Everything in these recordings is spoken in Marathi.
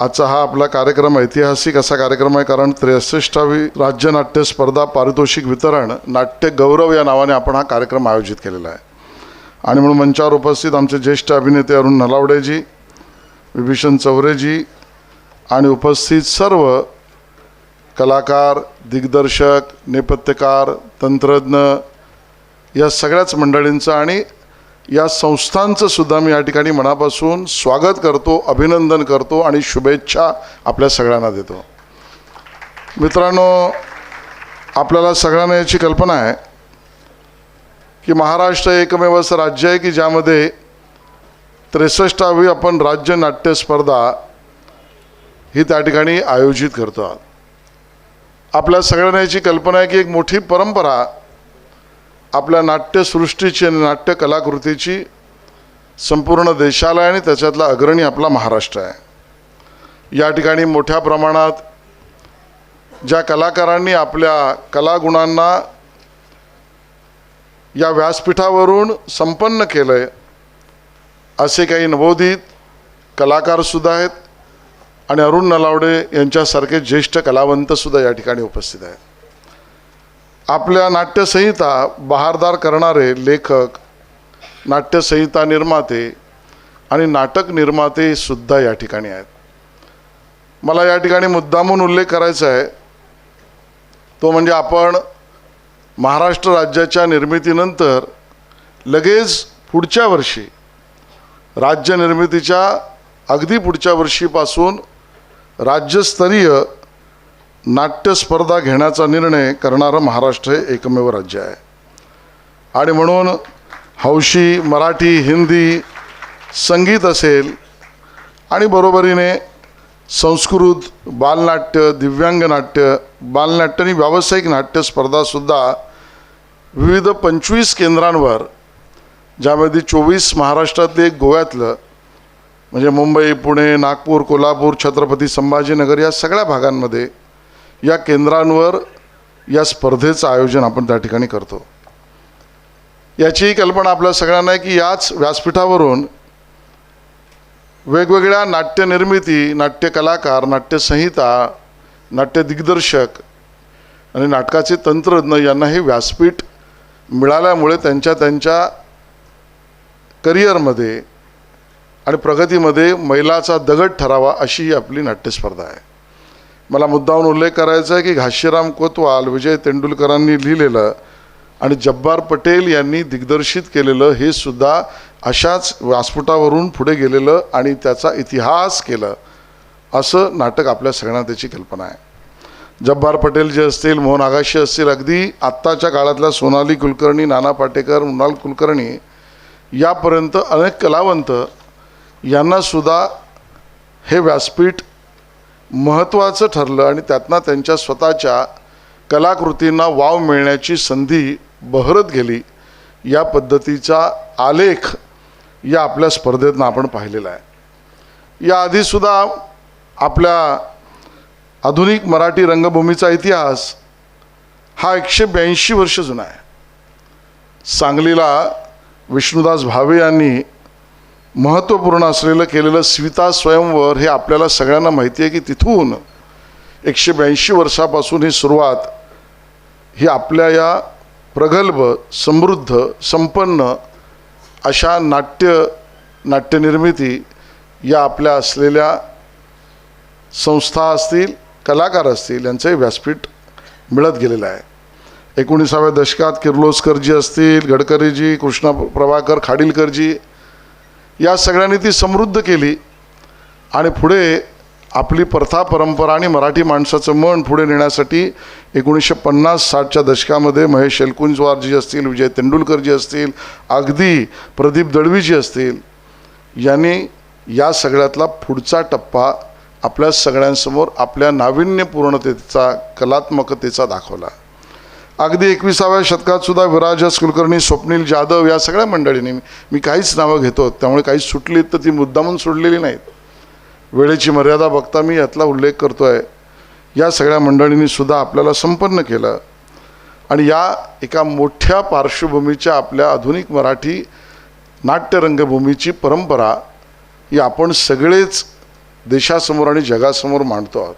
आजचा हा आपला कार्यक्रम ऐतिहासिक असा कार्यक्रम आहे कारण त्रेसष्टावी राज्य नाट्य स्पर्धा पारितोषिक वितरण नाट्य गौरव या नावाने आपण हा कार्यक्रम आयोजित केलेला आहे. आणि म्हणून मंचावर उपस्थित आमचे ज्येष्ठ अभिनेते अरुण नलावडेजी विभीषण चौरेजी आणि उपस्थित सर्व कलाकार दिग्दर्शक नेपथ्यकार तंत्रज्ञ या सगळ्याच मंडळींचं आणि या संस्थांचं सुद्धा मी या ठिकाणी मनापासून स्वागत करतो अभिनंदन करतो आणि शुभेच्छा आपल्या सगळ्यांना देतो. मित्रांनो आपल्याला सगळ्यांना याची कल्पना आहे की महाराष्ट्र एकमेव असं राज्य आहे की ज्यामध्ये त्रेसष्टावी आपण राज्य नाट्य स्पर्धा ही त्या ठिकाणी आयोजित करतो आहोत. आपल्या सगळ्यांना याची कल्पना आहे की एक मोठी परंपरा आपल्या नाट्यसृष्टीची आणि नाट्य कलाकृतीची संपूर्ण देशाला आहे आणि त्याच्यातला अग्रणी आपला महाराष्ट्र आहे. या ठिकाणी मोठ्या प्रमाणात ज्या कलाकारांनी आपल्या कलागुणांना या व्यासपीठावरून संपन्न केलं आहे असे काही नवोदित कलाकारसुद्धा आहेत आणि अरुण नलावडे यांच्यासारखे ज्येष्ठ कलावंतसुद्धा या ठिकाणी उपस्थित आहेत. आपल्या नाट्यसंहिता बहारदार करणारे लेखक नाट्यसंहिता निर्माते आणि नाटक निर्माते सुद्धा या ठिकाणी आहेत. मला या ठिकाणी मुद्दामून उल्लेख करायचा आहे. तो म्हणजे आपण महाराष्ट्र राज्याच्या निर्मितीनंतर लगेच पुढच्या वर्षी राज्य निर्मितीच्या अगदी पुढच्या वर्षीपासून राज्यस्तरीय नाट्यस्पर्धा घेण्याचा निर्णय करणारं महाराष्ट्र हे एकमेव राज्य आहे. आणि म्हणून हौशी मराठी हिंदी संगीत असेल आणि बरोबरीने संस्कृत बालनाट्य दिव्यांग नाट्य बालनाट्य आणि व्यावसायिक नाट्यस्पर्धासुद्धा विविध पंचवीस केंद्रांवर ज्यामध्ये चोवीस महाराष्ट्रातले एक गोव्यातलं म्हणजे मुंबई पुणे नागपूर कोल्हापूर छत्रपती संभाजीनगर या सगळ्या भागांमध्ये या केंद्रांवर या स्पर्धेचं आयोजन आपण त्या ठिकाणी करतो. याचीही कल्पना आपल्या सगळ्यांना आहे की याच व्यासपीठावरून वेगवेगळ्या नाट्यनिर्मिती नाट्यकलाकार नाट्यसंहिता नाट्य दिग्दर्शक आणि नाटकाचे तंत्रज्ञ यांना हे व्यासपीठ मिळाल्यामुळे त्यांच्या त्यांच्या करिअरमध्ये आणि प्रगतीमध्ये मैलाचा दगड ठरावा अशी आपली नाट्यस्पर्धा आहे. मला मुद्दाहून उल्लेख करायचा आहे की घाशीराम कोतवाल विजय तेंडुलकरांनी लिहिलेलं आणि जब्बार पटेल यांनी दिग्दर्शित केलेलं हे सुद्धा अशाच व्यासपुटावरून पुढे गेलेलं आणि त्याचा इतिहास केलं असं नाटक आपल्या सगळ्यांना त्याची कल्पना आहे. जब्बार पटेल जे असतील मोहन आगाशी असतील अगदी आत्ताच्या काळातल्या सोनाली कुलकर्णी नाना पाटेकर मृणाल कुलकर्णी यापर्यंत अनेक कलावंत यांनासुद्धा हे व्यासपीठ महत्त्वाचं ठरलं आणि त्यातनं त्यांच्या स्वतःच्या कलाकृतींना वाव मिळण्याची संधी बहरत गेली या पद्धतीचा आलेख या आपल्या स्पर्धेतनं आपण पाहिलेला आहे. याआधीसुद्धा आपल्या आधुनिक मराठी रंगभूमीचा इतिहास हा एकशे ब्याऐंशी वर्ष जुना आहे. सांगलीला विष्णुदास भावे यांनी महत्त्वपूर्ण असलेलं केलेलं स्विता स्वयंवर हे आपल्याला सगळ्यांना माहिती आहे की तिथून एकशे ब्याऐंशी वर्षापासून ही सुरुवात ही आपल्या या प्रगल्भ समृद्ध संपन्न अशा नाट्य नाट्यनिर्मिती या आपल्या असलेल्या संस्था असतील कलाकार असतील यांचंही व्यासपीठ मिळत गेलेलं आहे. एकोणीसाव्या दशकात किर्लोस्करजी असतील गडकरीजी कृष्णा प्रभाकर खाडीलकरजी या सगळ्यांनी ती समृद्ध केली. आणि पुढे आपली प्रथा परंपरा आणि मराठी माणसाचं मन पुढे नेण्यासाठी एकोणीसशे पन्नास साठच्या दशकामध्ये महेश शेलकुंजवारजी असतील विजय तेंडुलकरजी असतील अगदी प्रदीप दळवीजी असतील यांनी या सगळ्यातला पुढचा टप्पा आपल्या सगळ्यांसमोर आपल्या नाविन्यपूर्णतेचा कलात्मकतेचा दाखवला. अगदी एकविसाव्या शतकात सुद्धा विराजस कुलकर्णी स्वप्नील जाधव या सगळ्या मंडळींनी मी काहीच नावं घेतो त्यामुळे काही सुटली तर ती मुद्दामून सोडलेली नाहीत. वेळेची मर्यादा बघता मी यातला उल्लेख करतो आहे या सगळ्या मंडळींनी सुद्धा आपल्याला संपन्न केलं. आणि या एका मोठ्या पार्श्वभूमीच्या आपल्या आधुनिक मराठी नाट्यरंगभूमीची परंपरा ही आपण सगळेच देशासमोर आणि जगासमोर मांडतो आहोत.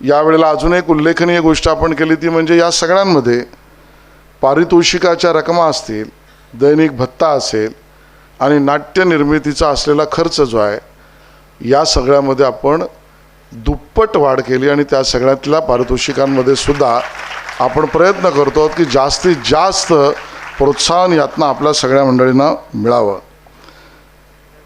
यावेळेला अजून एक उल्लेखनीय गोष्ट आपण केली ती म्हणजे या सगळ्यांमध्ये पारितोषिकाच्या रकमा असतील दैनिक भत्ता असेल आणि नाट्य निर्मितीचा असलेला खर्च जो आहे या सगळ्यामध्ये आपण दुप्पट वाढ केली आणि त्या सगळ्यातल्या पारितोषिकांमध्ये सुद्धा आपण प्रयत्न करतो आहोत की जास्तीत जास्त प्रोत्साहन यातनं आपल्या सगळ्या मंडळींना मिळावं.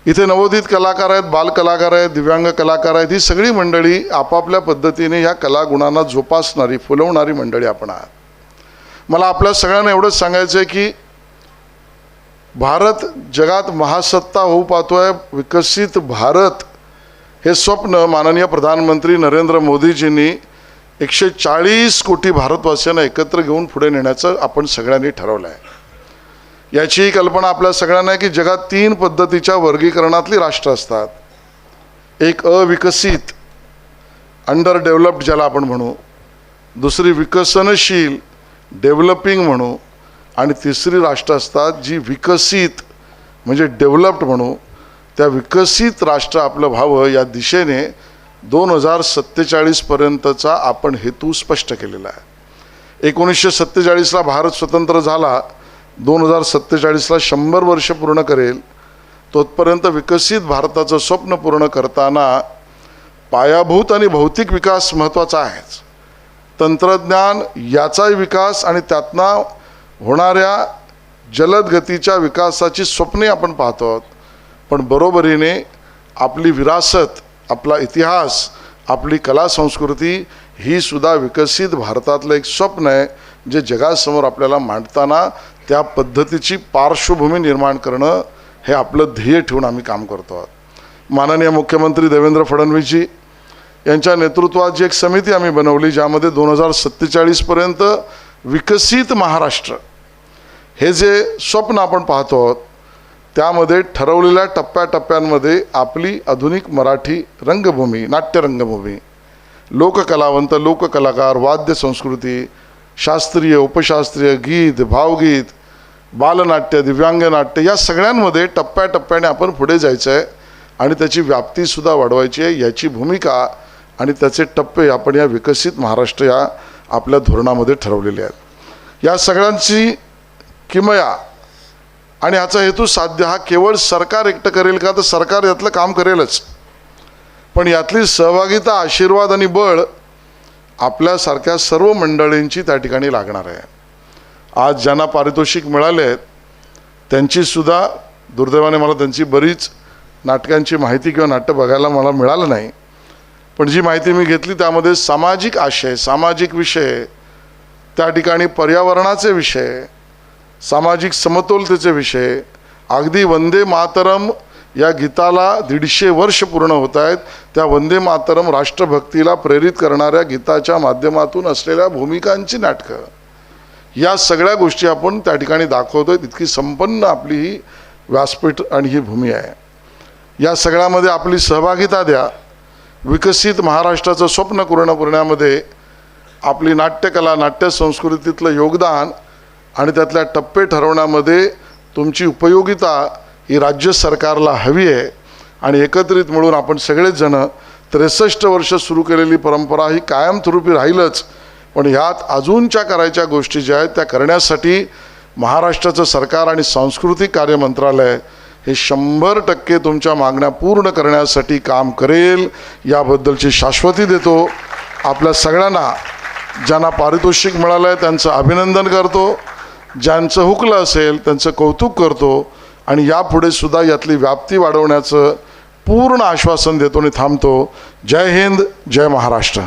इथे नवोदित कलाकार आहेत बालकलाकार आहेत दिव्यांग कलाकार आहेत ही सगळी मंडळी आपापल्या पद्धतीने ह्या कलागुणांना जोपासणारी फुलवणारी मंडळी आपण आहात. मला आपल्या सगळ्यांना एवढंच सांगायचं आहे की भारत जगात महासत्ता होऊ पाहतोय विकसित भारत हे स्वप्न माननीय प्रधानमंत्री नरेंद्र मोदीजींनी एकशे चाळीस कोटी भारतवासियांना एकत्र घेऊन पुढे नेण्याचं आपण सगळ्यांनी ठरवलं आहे याचीही कल्पना आपल्या सगळ्यांना आहे की जगात तीन पद्धतीच्या वर्गीकरणातली राष्ट्र असतात. एक अविकसित अंडर डेव्हलप्ड ज्याला आपण म्हणू दुसरी विकसनशील डेव्हलपिंग म्हणू आणि तिसरी राष्ट्र असतात जी विकसित म्हणजे डेव्हलप्ड म्हणू. त्या विकसित राष्ट्र आपलं व्हावं या दिशेने दोन हजार सत्तेचाळीसपर्यंतचा आपण हेतू स्पष्ट केलेला आहे. एकोणीसशे सत्तेचाळीसला भारत स्वतंत्र झाला. दोन हजार सत्तेचाळीसला शंभर वर्ष पूर्ण करेल. तोपर्यंत विकसित भारताचं स्वप्न पूर्ण करताना पायाभूत आणि भौतिक विकास महत्त्वाचा आहेच. तंत्रज्ञान याचाही विकास आणि त्यातना होणाऱ्या जलद गतीच्या विकासाची स्वप्ने आपण पाहतो आहोत. पण बरोबरीने आपली विरासत आपला इतिहास आपली कला संस्कृती ही सुद्धा विकसित भारतातलं एक स्वप्न आहे जे जगासमोर आपल्याला मांडताना त्या पद्धतीची पार्श्वभूमी निर्माण करणं हे आपलं ध्येय ठेवून आम्ही काम करतो आहोत. माननीय मुख्यमंत्री देवेंद्र फडणवीसजी यांच्या नेतृत्वात जी एक समिती आम्ही बनवली ज्यामध्ये दोन हजार सत्तेचाळीसपर्यंत विकसित महाराष्ट्र हे जे स्वप्न आपण पाहतो आहोत त्यामध्ये ठरवलेल्या टप्प्याटप्प्यांमध्ये आपली आधुनिक मराठी रंगभूमी नाट्यरंगभूमी लोककलावंत लोककलाकार वाद्य संस्कृती शास्त्रीय उपशास्त्रीय गीत भावगीत बालनाट्य दिव्यांग नाट्य या सगळ्यांमध्ये टप्प्याटप्प्याने आपण पुढे जायचं आहे आणि त्याची व्याप्तीसुद्धा वाढवायची आहे याची भूमिका आणि त्याचे टप्पे आपण या विकसित महाराष्ट्र या आपल्या धोरणामध्ये ठरवलेले आहेत. या सगळ्यांची किमया आणि ह्याचा हेतू साध्य हा केवळ सरकार एकटं करेल का तर सरकार यातलं काम करेलच. पण यातली सहभागिता आशीर्वाद आणि बळ आपल्यासारख्या सर्व मंडळींची त्या ठिकाणी लागणार आहे. आज ज्यांना पारितोषिक मिळाले आहेत त्यांचीसुद्धा दुर्दैवाने मला त्यांची बरीच नाटकांची माहिती किंवा नाट्य बघायला मला मिळालं नाही. पण जी माहिती मी घेतली त्यामध्ये सामाजिक आशय सामाजिक विषय त्या ठिकाणी पर्यावरणाचे विषय सामाजिक समतोलतेचे विषय अगदी वंदे मातरम या गीताला दीडशे वर्ष पूर्ण होत आहेत. त्या वंदे मातरम राष्ट्रभक्तीला प्रेरित करणाऱ्या गीताच्या माध्यमातून असलेल्या भूमिकांची नाटकं. या सगळ्या गोष्टी आपण त्या ठिकाणी दाखवतोय. तितकी संपन्न आपली ही व्यासपीठ आणि ही भूमी आहे. या सगळ्यामध्ये आपली सहभागिता द्या. विकसित महाराष्ट्राचं स्वप्न पूर्ण करण्यामध्ये आपली नाट्यकला नाट्य संस्कृतीतलं योगदान आणि त्यातल्या टप्पे ठरवण्यामध्ये तुमची उपयोगिता ही राज्य सरकारला हवी आहे. आणि एकत्रित मिळून आपण सगळेच जण त्रेसष्ट वर्ष सुरू केलेली परंपरा ही कायमस्वरूपी राहीलच. पण ह्यात अजूनच्या करायच्या गोष्टी ज्या आहेत त्या करण्यासाठी महाराष्ट्राचं सरकार आणि सांस्कृतिक कार्य मंत्रालय हे शंभर टक्के तुमच्या मागण्या पूर्ण करण्यासाठी काम करेल. याबद्दलची शाश्वती देतो. आपल्या सगळ्यांना ज्यांना पारितोषिक मिळालं आहे त्यांचं अभिनंदन करतो. ज्यांचं हुकलं असेल त्यांचं कौतुक करतो. आणि यापुढे सुद्धा यातली व्याप्ती वाढवण्याचं पूर्ण आश्वासन देतो आणि थांबतो. जय हिंद जय महाराष्ट्र.